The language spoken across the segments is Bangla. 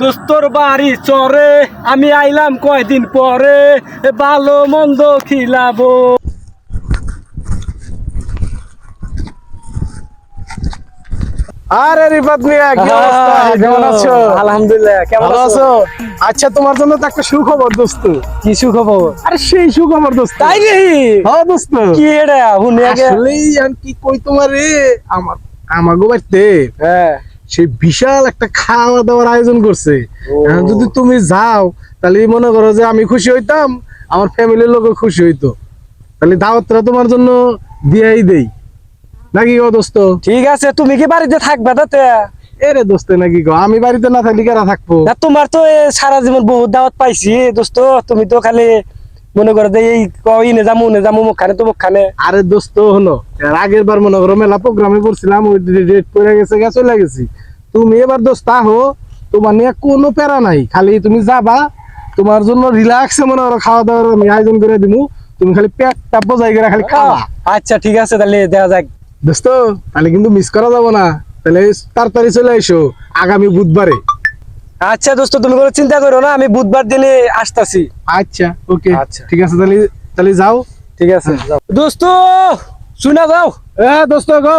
দোস্তর বাড়ি চরে আমি আইলাম কয়দিন পরে ভালো মন্দ খিলাবো। আরে রিফাত মিয়া কি অবস্থা? কেমন আছো? আলহামদুলিল্লাহ কেমন আছো? আচ্ছা তোমার জন্য তো একটা সুখবর দোস্ত। কি সুখবর? আরে সেই সুখবর দোস্ত। তাই রে হ্যাঁ দোস্ত। কি এটা? শুনে আগে? আসলেই আর কি কই তোমার? আমার আমাগো বাড়িতে হ্যাঁ। সেই বিশাল একটা খাওয়া দাওয়ার আয়োজন করছে। যদি তুমি যাও তাহলে মনে করো যে আমি খুশি হইতাম আমার ফ্যামিলির লোকও খুশি হইতো। তাহলে দাওয়াতটা তোমার জন্য দিয়াই দেই। নাকি গো দোস্ত? ঠিক আছে তুমি কি বাড়িতে থাকবে তাতে? এরে দোস্ত নাকি গো? আমি বাড়িতে না থাকলে কারা থাকব? তোমার তো সারা জীবন বহুত দাওয়াত পাইছি দোস্ত। তুমি তো খালি মনে করো যে এই ইনে যামু নে যামু মুখখানে তো মুখখানে। আরে দোস্ত হলো। এর আগের বার মনে করো মেলা প্রোগ্রামে পড়ছিলাম ওই ডেট পড়ে গেছে গা চলে গেছি। তুমি এবার দোস্ত আহো তোমার নিয়ে কোনো প্যারা নাই খালি তুমি যাবা তোমার জন্য রিল্যাক্সে মনে করো খাওয়া দাওয়ার আমি আয়োজন করে দিমু তুমি খালি পেটটা বোঝাই করে খালি খাওয়া আচ্ছা ঠিক আছে তাহলে দেখা যাক। দোস্ত তাহলে কিন্তু মিস করা যাব না। তাহলে তাড়াতাড়ি চলে এসো আগামী বুধবারে। আচ্ছা দোস্ত তুমি কোনো চিন্তা করো না আমি বুধবার দিনে আসতাছি। আচ্ছা ওকে। আচ্ছা। ঠিক আছে তাহলে তাহলে যাও। ঠিক আছে দোস্ত শুনা যাও। এ দোস্ত গো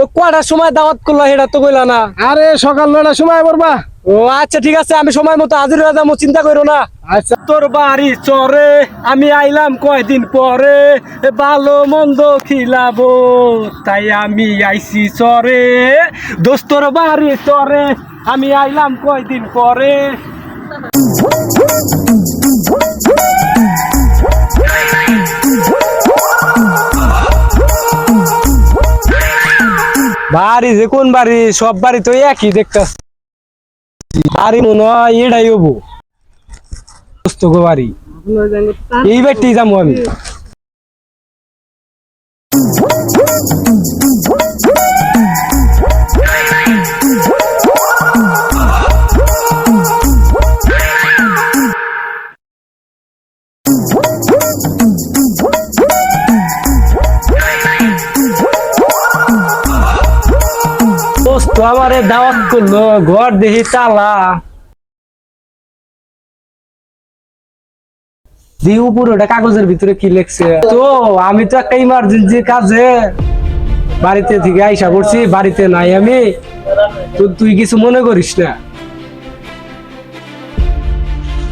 ও কটার সময় দাওয়াত করল সেটা তো কইলা না। আরে সকাল নয়টার সময় পড়বা ও আচ্ছা ঠিক আছে আমি সময় মতো হাজির হয়ে যাব চিন্তা করো না। আচ্ছা। তোর বাড়ি চরে আমি আইলাম কয়দিন পরে ভালো মন্দ খিলাবো তাই আমি আইছি চরে। দোস্তর বাড়ি চরে আমি আইলাম কয়দিন পরে? বাড়ি যে কোন বাড়ি, সব বাড়ি তো একই দেখতেছি। বাড়ি মনে হয় এটাই হব। দোস্ত বাড়ি। এই বাড়িতেই যাব আমি। আমারে দাওয়াত করল, ঘর দেখি তালা। কাগজের ভিতরে কি তো আমি তো একটা ইমার্জেন্সি কাজে বাড়িতে থেকে আইসা করছি বাড়িতে নাই আমি। তো তুই কিছু মনে করিস না।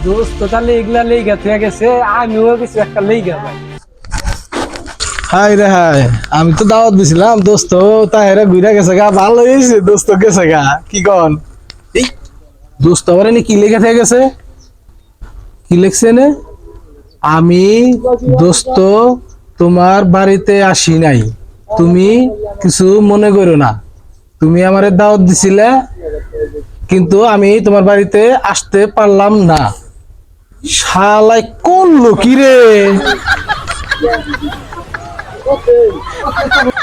দোস্ত, তাহলে এগুলা লেগা থেকে গেছে, আমিও কিছু একটা লেগা ভাই হাই রে হাই আমি তো দাওয়াত দিছিলাম, দোস্ত তাহেরা ঘুরে গেছে গা, ভালো হয়েছে, দোস্ত গেছে গা, কি কন? দোস্ত আবার এনে কি লেখা থেকে গেছে? কি লিখছে নে আমি, দোস্ত, তোমার বাড়িতে আসি নাই, তুমি কিছু মনে করো না, তুমি আমারে দাওয়াত দিছিলে, কিন্তু আমি তোমার বাড়িতে আসতে পারলাম না। শালাই কোন লোকি রে? すごく。